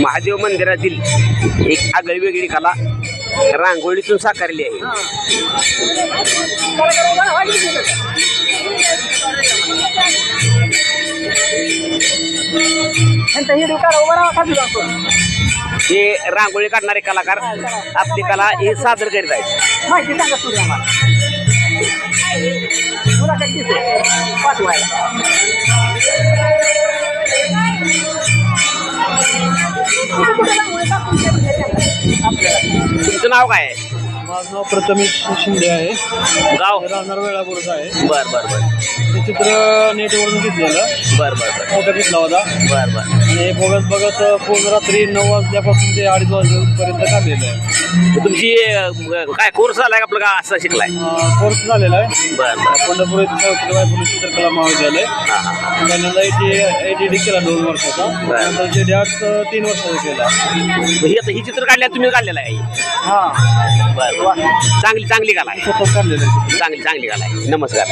महादेव मंदिरातील एक आगळी वेगळी कला रांगोळीतून साकारली आहे. हे रांगोळी काढणारे कलाकार आपली कला हे सादर करीत आहेत. माहिती सांगा तुम्ही आम्हाला. मुलाखत घेते पाठवायला. तुमचं नाव काय आहे? माझं नाव प्रथमेश शिंदे आहे. गाव? राहणार वेळापूरचं आहे. बर बर बर. ते चित्र नेटवरून घेतलेलं. बर बर बर. फोटो घेतला होता. बर बर. आणि हे बघत बघत पूर्ण रात्री नऊ वाजल्यापासून ते अडीच वाजेपर्यंत काढलेलं आहे. तुमची अं, काय कोर्स झालाय का आपलं का असं शिकलाय? कोर्स झालेला आहे. बर बर. पंढरपूर येथे सावित्रीबाई फुले चित्रकला महाविद्यालय. हा हा हा. त्यानंतर एटी एटी डी केला दोन वर्षाचा. बरं. नंतर जे आर्ट तीन वर्षाचा केला. मग ही आता ही चित्र काढल्या तुम्ही काढलेलं आहे. हां. बरं चांगली चांगली कला आहे. चांगली चांगली कला आहे. नमस्कार.